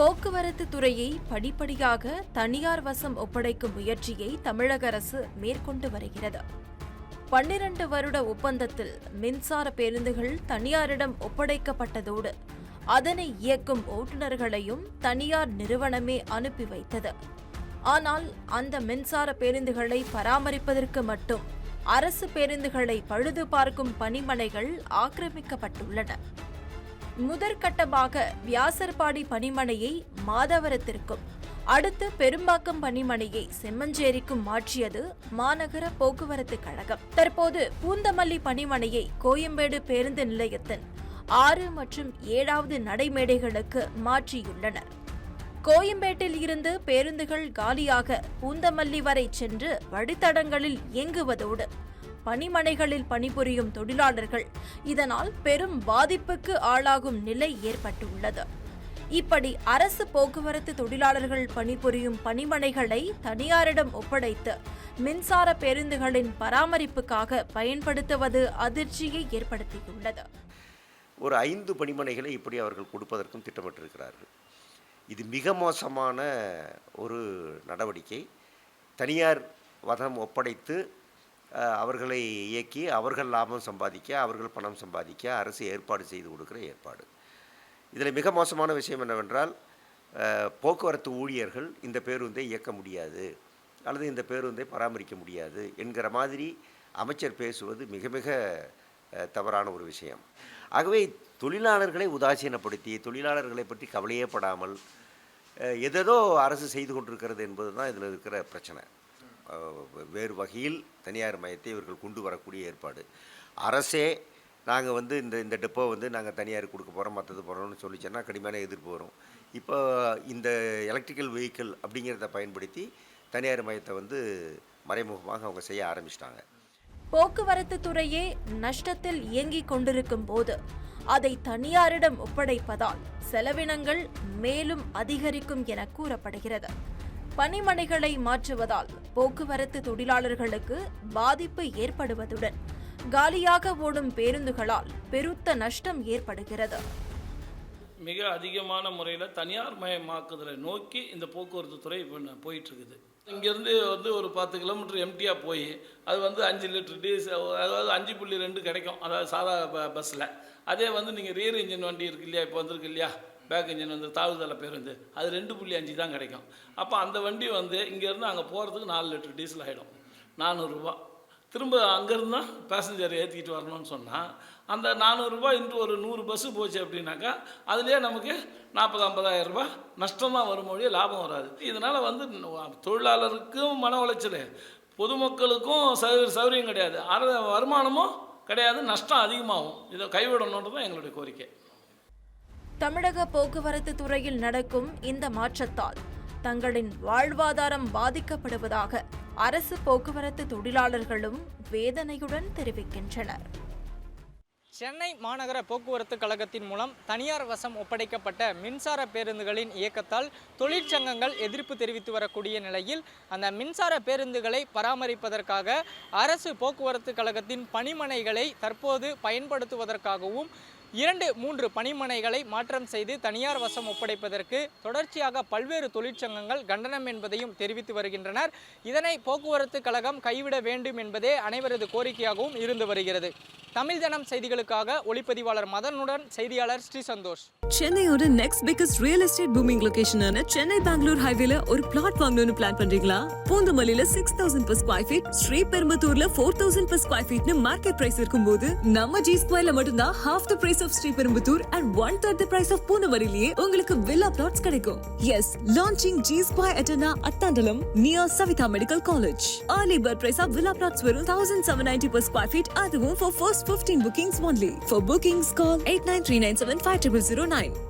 போக்குவரத்து துறையை படிப்படியாக தனியார் வசம் ஒப்படைக்கும் முயற்சியை தமிழக அரசு மேற்கொண்டு வருகிறது. பன்னிரண்டு வருட ஒப்பந்தத்தில் மின்சார பேருந்துகள் தனியாரிடம் ஒப்படைக்கப்பட்டதோடு அதனை இயக்கும் ஓட்டுநர்களையும் தனியார் நிறுவனமே அனுப்பி வைத்தது. ஆனால் அந்த மின்சார பேருந்துகளை பராமரிப்பதற்கு மட்டும் அரசு பேருந்துகளை பழுது பார்க்கும் பணிமனைகள் ஆக்கிரமிக்கப்பட்டுள்ளன. முதற்கட்டமாக வியாசர்பாடி பணிமனையை மாதவரத்திற்கும் அடுத்து பெரும்பாக்கம் பணிமனையை செம்மஞ்சேரிக்கும் மாற்றியது மாநகர போக்குவரத்து கழகம். தற்போது பூந்தமல்லி பணிமனையை கோயம்பேடு பேருந்து நிலையத்தின் ஆறு மற்றும் ஏழாவது நடைமேடைகளுக்கு மாற்றியுள்ளனர். கோயம்பேட்டில் இருந்து பேருந்துகள் காலியாக பூந்தமல்லி வரை சென்று வழித்தடங்களில் இயங்குவதோடு பணிமனைகளில் பணிபுரியும் தொழிலாளர்கள். இதனால் பெரும் பாதிப்புக்கு ஆளாகும் நிலை ஏற்பட்டுள்ளது. இப்படி அரசு போக்குவரத்து தொழிலாளர்கள் பணிபுரியும் பணிமனைகளை தனியாரிடம் ஒப்படைத்து மின்சார பேருந்துகளின் பராமரிப்புக்காக பயன்படுத்துவது அதிர்ச்சியை ஏற்படுத்தியுள்ளது. ஒரு ஐந்து பணிமனைகளை இப்படி அவர்கள் கொடுப்பதற்கும் திட்டமிட்டிருக்கிறார்கள். இது மிக மோசமான ஒரு நடவடிக்கை. தனியார் வதம் ஒப்படைத்து அவர்களை இயக்கி அவர்கள் லாபம் சம்பாதிக்க அவர்கள் பணம் சம்பாதிக்க அரசு ஏற்பாடு செய்து கொடுக்குற ஏற்பாடு. இதில் மிக மோசமான விஷயம் என்னவென்றால் போக்குவரத்து ஊழியர்கள் இந்த பேருந்தை இயக்க முடியாது அல்லது இந்த பேருந்தை பராமரிக்க முடியாது என்கிற மாதிரி அமைச்சர் பேசுவது மிக மிக தவறான ஒரு விஷயம். ஆகவே தொழிலாளர்களை உதாசீனப்படுத்தி தொழிலாளர்களை பற்றி கவலையே படாமல் எதேதோ அரசு செய்து கொண்டிருக்கிறது என்பது தான் இதில் இருக்கிற பிரச்சனை. வேறு வகையில் தனியார் மையத்தை இவர்கள் கொண்டு வரக்கூடிய ஏற்பாடு. அரசே நாங்கள் வந்து இந்த இந்த டெப்போ வந்து நாங்கள் தனியார் கொடுக்க போகிறோம் மற்றது போகிறோம்னு சொல்லிச்சோன்னா கடுமையான எதிர்ப்பு வரும். இப்போ இந்த எலக்ட்ரிக்கல் வெஹிக்கிள் அப்படிங்கிறத பயன்படுத்தி தனியார் மையத்தை வந்து மறைமுகமாக அவங்க செய்ய ஆரம்பிச்சிட்டாங்க. போக்குவரத்து துறையே நஷ்டத்தில் இயங்கிக் கொண்டிருக்கும் போது அதை தனியாரிடம் ஒப்படைப்பதால் செலவினங்கள் மேலும் அதிகரிக்கும் என கூறப்படுகிறது. பணிமனைகளை மாற்றுவதால் போக்குவரத்து தொழிலாளர்களுக்கு பாதிப்பு ஏற்படுவதுடன் காலியாக ஓடும் பேருந்துகளால் பெருத்த நஷ்டம் ஏற்படுகிறது. மிக அதிகமான முறையில் தனியார் மயமாக்குதலை நோக்கி இந்த போக்குவரத்து துறை இப்போ போயிட்டுருக்குது. இங்கேருந்து வந்து ஒரு பத்து கிலோமீட்டர் எம்டியாக போய் அது வந்து அஞ்சு லிட்டர் டீசல் அதாவது அஞ்சு புள்ளி ரெண்டு கிடைக்கும் அதாவது சாதா ப பஸ்ஸில் அதே வந்து நீங்கள் ரியர் இன்ஜின் வண்டி இருக்கு இல்லையா இப்போ வந்திருக்கு இல்லையா பேக் இன்ஜின் வந்து தாழ்தள பேருந்து அது ரெண்டு புள்ளி அஞ்சு தான் கிடைக்கும். அப்போ அந்த வண்டி வந்து இங்கேருந்து அங்கே போகிறதுக்கு நாலு லிட்டர் டீசல் ஆகிடும் நானூறுரூவா திரும்ப அங்கேருந்து தான் பேசஞ்சர் ஏற்றிக்கிட்டு வரணும்னு சொன்னால் அந்த நானூறுரூபா இன்று ஒரு நூறு பஸ்ஸு போச்சு அப்படின்னாக்கா அதுலேயே நமக்கு நாற்பது ஐம்பதாயிரம் ரூபாய் நஷ்டம் தான் வரும் மொழியே லாபம் வராது. இதனால் வந்து தொழிலாளருக்கும் மன உளைச்சல். பொதுமக்களுக்கும் சௌ சௌரியம் கிடையாது. அர வருமானமும் கிடையாது நஷ்டம் அதிகமாகும். இதை கைவிடணுன்றது தான் எங்களுடைய கோரிக்கை. தமிழக போக்குவரத்து துறையில் நடக்கும் இந்த மாற்றத்தால் தங்களின் வாழ்வாதாரம் பாதிக்கப்படுவதாக அரசு போக்குவரத்து தொழிலாளர்களும் வேதனையுடன் தெரிவிக்கின்றனர். சென்னை மாநகர போக்குவரத்து கழகத்தின் மூலம் தனியார் வசம் ஒப்படைக்கப்பட்ட மின்சார பேருந்துகளின் இயக்கத்தால் தொழிற்சங்கங்கள் எதிர்ப்பு தெரிவித்து வரக்கூடிய நிலையில் அந்த மின்சார பேருந்துகளை பராமரிப்பதற்காக அரசு போக்குவரத்து கழகத்தின் பணிமனைகளை தற்போது பயன்படுத்துவதற்காகவும் இரண்டு மூன்று பணிமனைகளை மாற்றம் செய்து தனியார் வசம் ஒப்படைப்பதற்கு தொடர்ச்சியாக பல்வேறு தொழிற்சங்கங்கள் கண்டனம் என்பதையும் தெரிவித்து வருகின்றனர். இதனை போக்குவரத்து கழகம் கைவிட வேண்டும் என்பதே அனைவரது கோரிக்கையாகவும் இருந்து வருகிறது. தமிழ் தினம் செய்திகளுக்காக ஒளிப்பதிவாளர் மதனுடன் செய்தியாளர் ஸ்ரீ சந்தோஷ். சென்னையோட next biggest real estate booming லொகேஷனான Chennai Bangalore ஹைவேல ஒரு பிளாட் வாங்கணும்னு பிளான் பண்றீங்களா? பூந்தமல்லியில six thousand per square feet ஸ்ரீபெரும்புத்தூர்ல four thousand per square ஃபீட்னு மார்க்கெட் பிரைஸ் இருக்கும்போது நம்ம ஜி ஸ்கொயர்ல மட்டும்தான் half the price of Sriperumbudur and one third price of of பூந்தமல்லியிலேயே உங்களுக்கு வில்லா பிளாட்ஸ் கிடைக்கும். Yes launching G square அட்டனா Athandalam near Savitha medical college early bird price of villa plots வெறும் thousand seven ninety per square feet அதுவும் for first 15 bookings only. For bookings, call 8939750009.